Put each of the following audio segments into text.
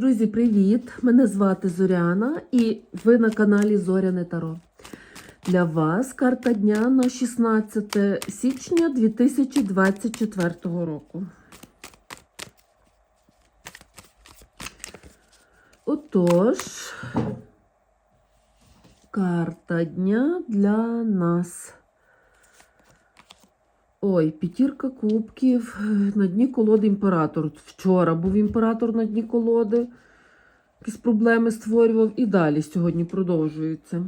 Друзі, привіт! Мене звати Зоряна і ви на каналі Зоряне Таро. Для вас карта дня на 16 січня 2024 року. Отож, карта дня для нас. Ой, п'ятірка кубків на дні колоди імператор. Вчора був імператор на дні колоди. Якісь проблеми створював і далі сьогодні продовжується.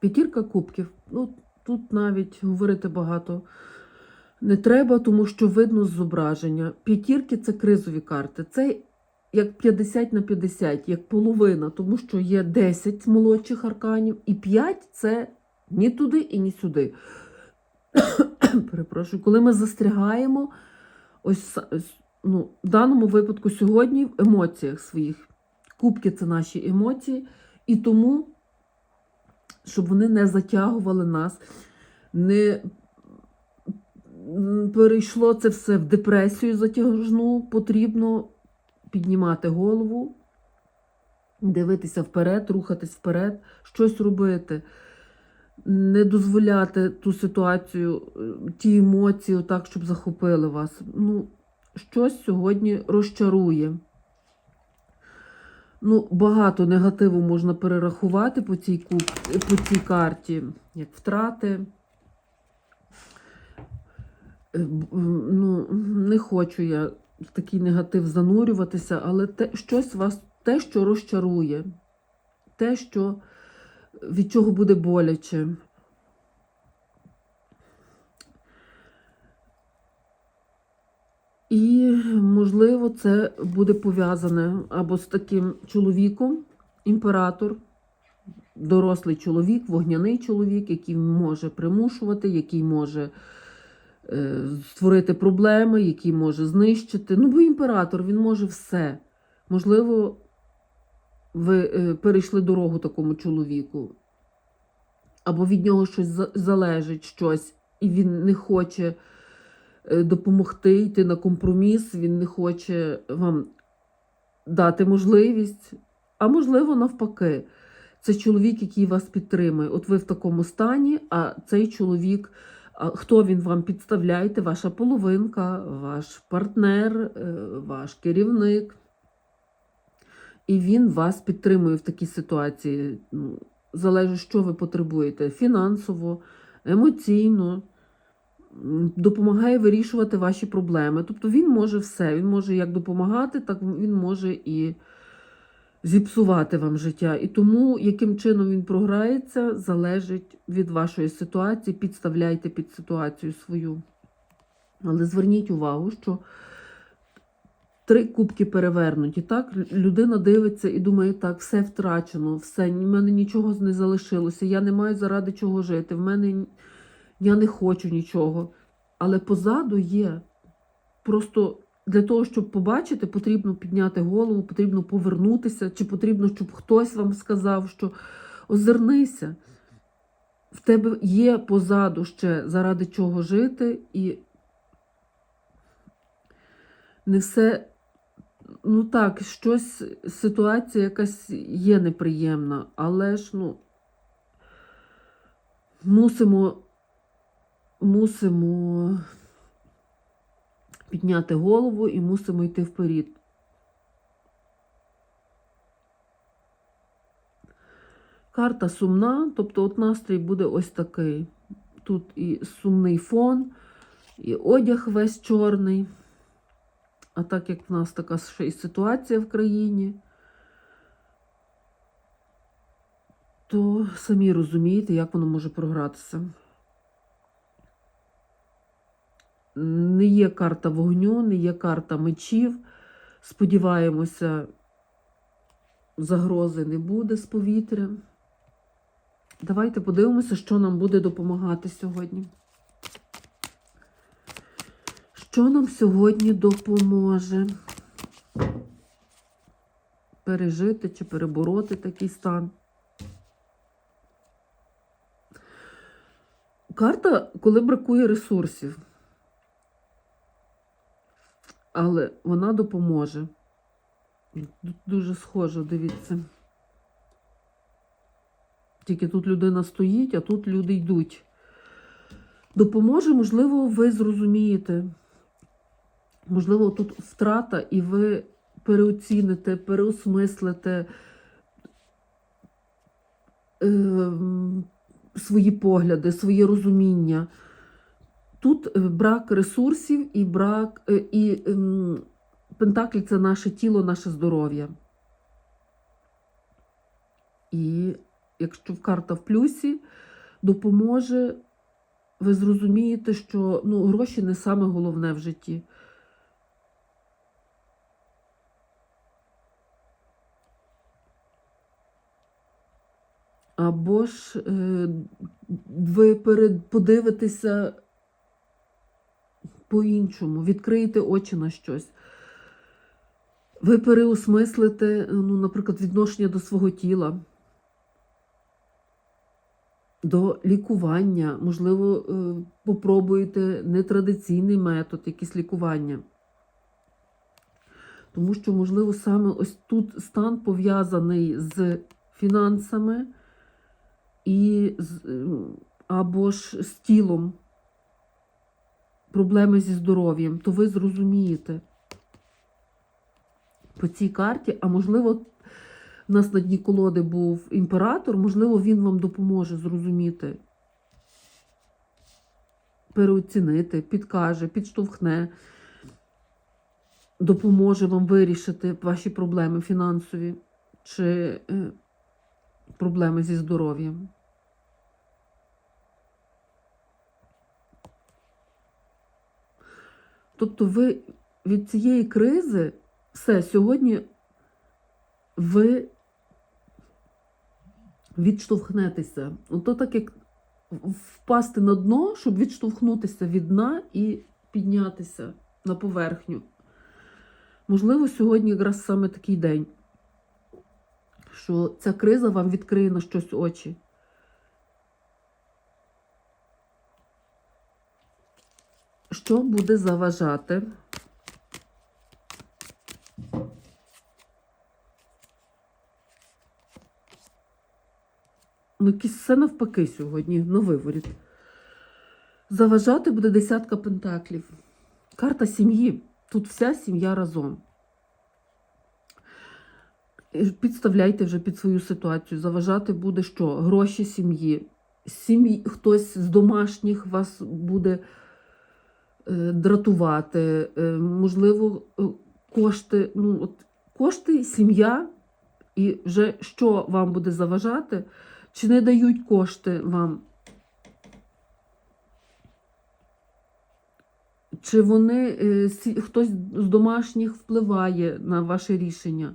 П'ятірка кубків. Ну, тут навіть говорити багато не треба, тому що видно зображення. П'ятірки це кризові карти. Це як 50 на 50, як половина, тому що є 10 молодших арканів, і 5 це ні туди і ні сюди. Перепрошую, коли ми застрягаємо, ось ну, в даному випадку сьогодні в емоціях своїх. Кубки це наші емоції, і тому, щоб вони не затягували нас, не перейшло це все в депресію затяжну, потрібно піднімати голову, дивитися вперед, рухатись вперед, щось робити не дозволяти ту ситуацію, е, ті емоції, так, щоб захопили вас. Ну, щось сьогодні розчарує. Ну, багато негативу можна перерахувати по цій, куб, по цій карті, як втрати. Е, Ну, не хочу я в такий негатив занурюватися, але те, щось вас, те, що розчарує, те, що від чого буде боляче. І, можливо, це буде пов'язане або з таким чоловіком, імператор, дорослий чоловік, вогняний чоловік, який може примушувати, який може е, створити проблеми, який може знищити. Ну, бо імператор, він може все. Можливо, ви е, перейшли дорогу такому чоловіку, або від нього щось за- залежить щось, і він не хоче е, допомогти йти на компроміс, він не хоче вам дати можливість, а можливо, навпаки. Це чоловік, який вас підтримує. От ви в такому стані, а цей чоловік, хто він вам підставляєте? Ваша половинка, ваш партнер, е, ваш керівник. І він вас підтримує в такій ситуації. Ну, залежить, що ви потребуєте фінансово, емоційно, допомагає вирішувати ваші проблеми. Тобто він може все. Він може як допомагати, так він може і зіпсувати вам життя. І тому, яким чином він програється, залежить від вашої ситуації. Підставляйте під ситуацію свою. Але зверніть увагу, що три кубки перевернуті. Так? Людина дивиться і думає, так, все втрачено, все, в мене нічого не залишилося, я не маю заради чого жити, в мене я не хочу нічого. Але позаду є. Просто для того, щоб побачити, потрібно підняти голову, потрібно повернутися, чи потрібно, щоб хтось вам сказав, що озирнися. В тебе є позаду ще заради чого жити, і не все. Ну так, щось, ситуація якась є неприємна, але ж ну мусимо, мусимо підняти голову і мусимо йти вперед. Карта сумна, тобто от настрій буде ось такий. Тут і сумний фон, і одяг весь чорний. А так як в нас така ще й ситуація в країні, то самі розумієте, як воно може програтися. Не є карта вогню, не є карта мечів. Сподіваємося, загрози не буде з повітря. Давайте подивимося, що нам буде допомагати сьогодні. Що нам сьогодні допоможе пережити чи перебороти такий стан? Карта, коли бракує ресурсів, але вона допоможе. Дуже схоже, дивіться. Тільки тут людина стоїть, а тут люди йдуть. Допоможе, можливо, ви зрозумієте. Можливо, тут втрата, і ви переоціните, переосмислите е, свої погляди, своє розуміння. Тут е, брак ресурсів і брак е, і ем, Пентаклі це наше тіло, наше здоров'я. І якщо карта в плюсі, допоможе, ви зрозумієте, що ну, гроші не саме головне в житті. Або ж е, ви подивитеся по-іншому, відкриєте очі на щось. Ви переосмислите, ну, наприклад, відношення до свого тіла, до лікування. Можливо, е, попробуєте нетрадиційний метод, якийсь лікування. Тому що, можливо, саме ось тут стан пов'язаний з фінансами і з, ем, або ж з тілом, проблеми зі здоров'ям, то ви зрозумієте. По цій карті, а можливо, в нас на дні колоди був імператор, можливо, він вам допоможе зрозуміти, переоцінити, підкаже, підштовхне, допоможе вам вирішити ваші проблеми фінансові чи е, проблеми зі здоров'ям. Тобто ви від цієї кризи все, сьогодні ви відштовхнетеся. Ото так як впасти на дно, щоб відштовхнутися від дна і піднятися на поверхню. Можливо, сьогодні якраз саме такий день, що ця криза вам відкриє на щось очі. Що буде заважати? Ну, якісь все навпаки сьогодні, на виворіт. Заважати буде десятка пентаклів. Карта сім'ї. Тут вся сім'я разом. Підставляйте вже під свою ситуацію. Заважати буде що? Гроші сім'ї. Сім'ї, хтось з домашніх вас буде е, дратувати. Е, можливо, е, кошти. Ну, от, кошти, сім'я, і вже що вам буде заважати? Чи не дають кошти вам? Чи вони хтось з домашніх впливає на ваше рішення,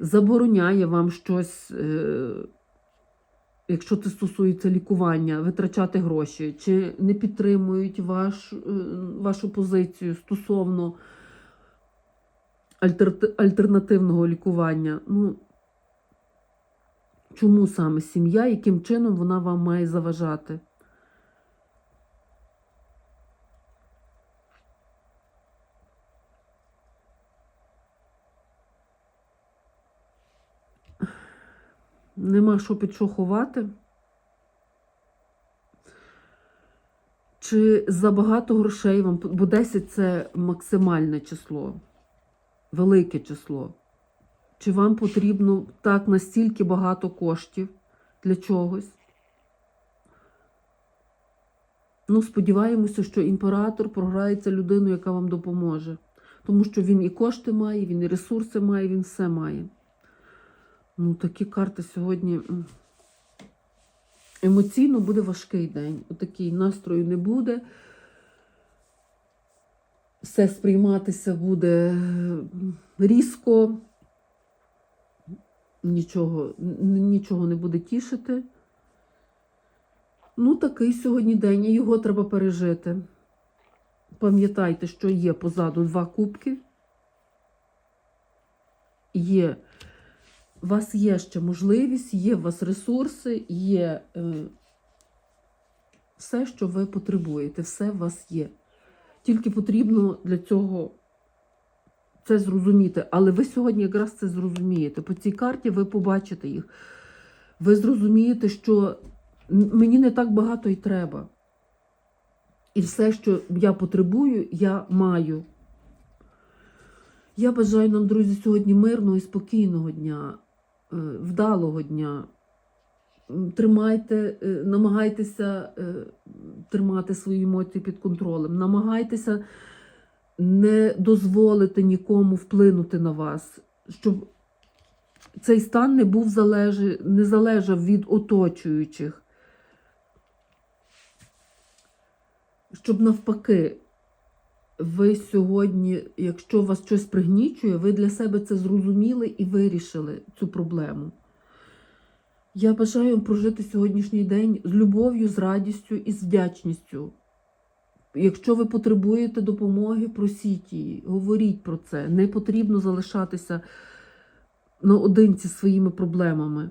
забороняє вам щось, е, якщо це стосується лікування, витрачати гроші, чи не підтримують ваш, е, вашу позицію стосовно альтер- альтернативного лікування? Ну, Чому саме сім'я, яким чином вона вам має заважати? Нема що під що ховати? Чи забагато грошей вам, бо 10 це максимальне число, велике число. Чи вам потрібно так настільки багато коштів для чогось? Ну, сподіваємося, що імператор програється людину, яка вам допоможе. Тому що він і кошти має, він і ресурси має, він все має. Ну, такі карти сьогодні. Емоційно буде важкий день. Отакий настрою не буде. Все сприйматися буде різко нічого, нічого не буде тішити. Ну, такий сьогодні день, і його треба пережити. Пам'ятайте, що є позаду два кубки. Є. У вас є ще можливість, є у вас ресурси, є е, все, що ви потребуєте, все у вас є. Тільки потрібно для цього це зрозуміти. Але ви сьогодні якраз це зрозумієте. По цій карті ви побачите їх. Ви зрозумієте, що мені не так багато і треба. І все, що я потребую, я маю. Я бажаю нам, друзі, сьогодні мирного і спокійного дня, вдалого дня. Тримайте, е, намагайтеся е, тримати свої емоції під контролем. Намагайтеся не дозволити нікому вплинути на вас, щоб цей стан не був залежи, не залежав від оточуючих. Щоб навпаки, ви сьогодні, якщо вас щось пригнічує, ви для себе це зрозуміли і вирішили цю проблему. Я бажаю вам прожити сьогоднішній день з любов'ю, з радістю і з вдячністю. Якщо ви потребуєте допомоги, просіть її, говоріть про це. Не потрібно залишатися наодинці своїми проблемами.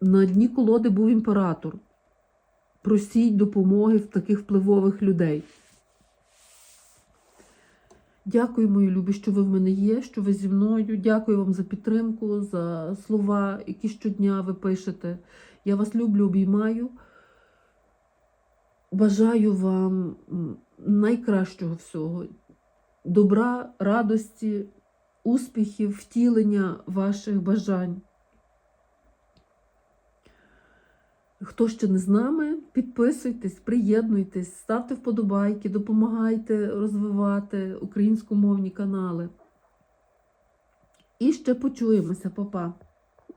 На дні колоди був імператор. Просіть допомоги в таких впливових людей. Дякую, мої любі, що ви в мене є, що ви зі мною. Дякую вам за підтримку, за слова, які щодня ви пишете. Я вас люблю, обіймаю. Бажаю вам найкращого всього. Добра, радості, успіхів, втілення ваших бажань. Хто ще не з нами, підписуйтесь, приєднуйтесь, ставте вподобайки, допомагайте розвивати українськомовні канали. І ще почуємося, Па-па.